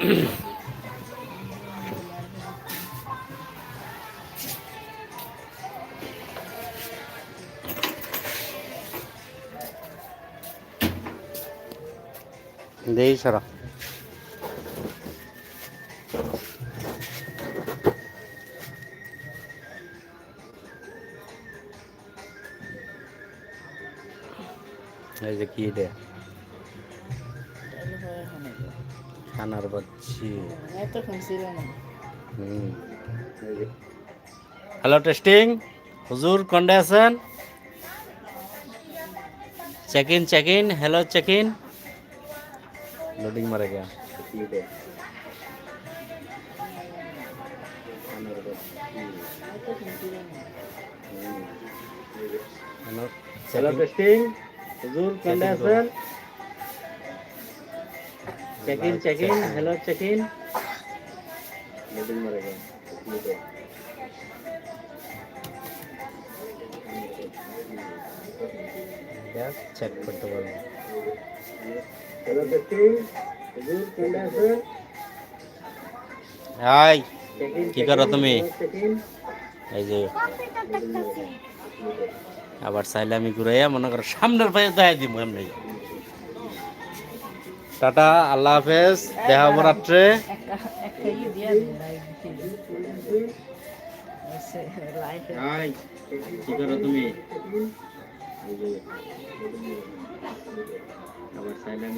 দেই সরা। এই যে কি রে খানার বাচ্চি এতক্ষণ ছিল না হুম হ্যালো টেস্টিং হুজুর কন্ডে আছেন check in check in hello check in loading মারে গা হ্যালো টেস্টিং হুজুর কন্ডে আছেন check in check in hello check in মারে চেক করতে হ্যালো হুজুর হাই কি করো তুমি এই যে আবার চাইলে আমি ঘুরাইয়া মনে করো সামনের পায়ে দেখাই দিব এমনি টাটা, আল্লাহ হাফেজ। দেখা হব রাত্রে। একটা একটা ই দিয়া দিন লাইভ লাইভে হাই, কি করো তুমি?